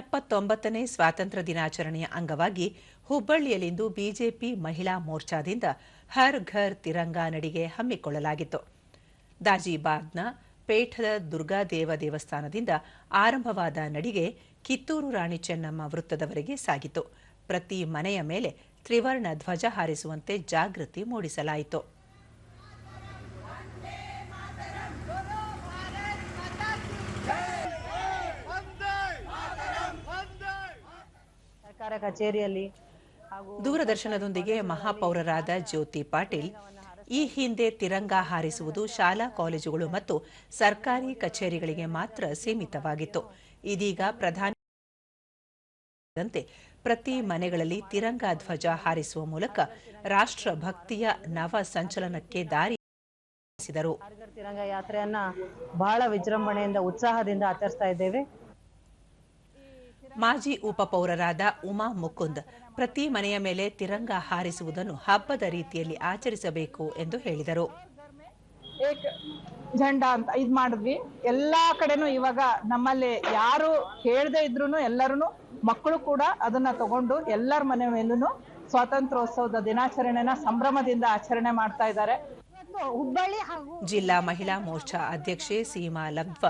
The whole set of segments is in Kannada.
ಎಪ್ಪತ್ತೊಂಬತ್ತನೇ ಸ್ವಾತಂತ್ರ್ಯ ದಿನಾಚರಣೆಯ ಅಂಗವಾಗಿ ಹುಬ್ಬಳ್ಳಿಯಲ್ಲಿಂದು ಬಿಜೆಪಿ ಮಹಿಳಾ ಮೋರ್ಚಾದಿಂದ ಹರ್ ಘರ್ ತಿರಂಗಾ ನಡಿಗೆ ಹಮ್ಮಿಕೊಳ್ಳಲಾಗಿತ್ತು. ದಾಜಿಬಾದ್ನ ಪೇಠದ ದುರ್ಗಾದೇವ ದೇವಸ್ಥಾನದಿಂದ ಆರಂಭವಾದ ನಡಿಗೆ ಕಿತ್ತೂರು ರಾಣಿ ಚೆನ್ನಮ್ಮ ವೃತ್ತದವರೆಗೆ ಸಾಗಿತು ಪ್ರತಿ ಮನೆಯ ಮೇಲೆ ತ್ರಿವರ್ಣ ಧ್ವಜ ಹಾರಿಸುವಂತೆ ಜಾಗೃತಿ ಮೂಡಿಸಲಾಯಿತು. ಕಚೇರಿಯಲ್ಲಿ ದೂರದರ್ಶನದೊಂದಿಗೆ ಮಹಾಪೌರರಾದ ಜ್ಯೋತಿ ಪಾಟೀಲ್ ಈ ಹಿಂದೆ ತಿರಂಗ ಹಾರಿಸುವುದು ಶಾಲಾ ಕಾಲೇಜುಗಳು ಮತ್ತು ಸರ್ಕಾರಿ ಕಚೇರಿಗಳಿಗೆ ಮಾತ್ರ ಸೀಮಿತವಾಗಿತ್ತು. ಇದೀಗ ಪ್ರಧಾನಿ ಪ್ರತಿ ಮನೆಗಳಲ್ಲಿ ತಿರಂಗ ಧ್ವಜ ಹಾರಿಸುವ ಮೂಲಕ ರಾಷ್ಟ್ರ ಭಕ್ತಿಯ ನವ ಸಂಚಲನಕ್ಕೆ ದಾರಿ ತಿರಂಗ ಯಾತ್ರೆಯನ್ನ ಬಹಳ ವಿಜೃಂಭಣೆಯಿಂದ ಉತ್ಸಾಹದಿಂದ ಆಚರಿಸ್ತಾ ಇದ್ದೇವೆ. ಮಾಜಿ ಉಪಪೌರರಾದ ಉಮಾ ಮುಕುಂದ್ ಪ್ರತಿ ಮನೆಯ ಮೇಲೆ ತಿರಂಗ ಹಾರಿಸುವುದನ್ನು ಹಬ್ಬದ ರೀತಿಯಲ್ಲಿ ಆಚರಿಸಬೇಕು ಎಂದು ಹೇಳಿದರು. ಝಂಡಾ ಅಂತ ಇದ್ ಮಾಡಿದ್ವಿ. ಎಲ್ಲಾ ಕಡೆನೂ ಇವಾಗ ನಮ್ಮಲ್ಲಿ ಯಾರು ಹೇಳದೆ ಇದ್ರು ಎಲ್ಲರೂ ಮಕ್ಕಳು ಕೂಡ ಅದನ್ನ ತಗೊಂಡು ಎಲ್ಲರ ಮನೆ ಮೇಲೂ ಸ್ವಾತಂತ್ರ್ಯೋತ್ಸವದ ದಿನಾಚರಣೆನ ಸಂಭ್ರಮದಿಂದ ಆಚರಣೆ ಮಾಡ್ತಾ ಇದ್ದಾರೆ. ಹುಬ್ಬಳ್ಳಿ ಹಾಗೂ ಜಿಲ್ಲಾ ಮಹಿಳಾ ಮೋರ್ಚಾ ಅಧ್ಯಕ್ಷೆ ಸೀಮಾ ಲಬ್ವ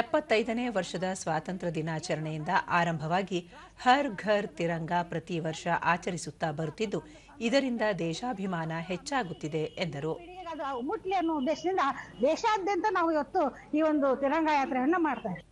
ಎಪ್ಪತ್ತೈದನೇ ವರ್ಷದ ಸ್ವಾತಂತ್ರ್ಯ ದಿನಾಚರಣೆಯಿಂದ ಆರಂಭವಾಗಿ ಹರ್ ಘರ್ ತಿರಂಗ ಪ್ರತಿ ವರ್ಷ ಆಚರಿಸುತ್ತಾ ಬರುತ್ತಿದ್ದು, ಇದರಿಂದ ದೇಶಾಭಿಮಾನ ಹೆಚ್ಚಾಗುತ್ತಿದೆ ಎಂದರು. ಮುಟ್ಲಿ ಅನ್ನೋ ಉದ್ದೇಶದಿಂದ ದೇಶಾದ್ಯಂತ ನಾವು ಇವತ್ತು ಈ ಒಂದು ತಿರಂಗ ಯಾತ್ರೆಯನ್ನ ಮಾಡ್ತಾ ಇದ್ದೀವಿ.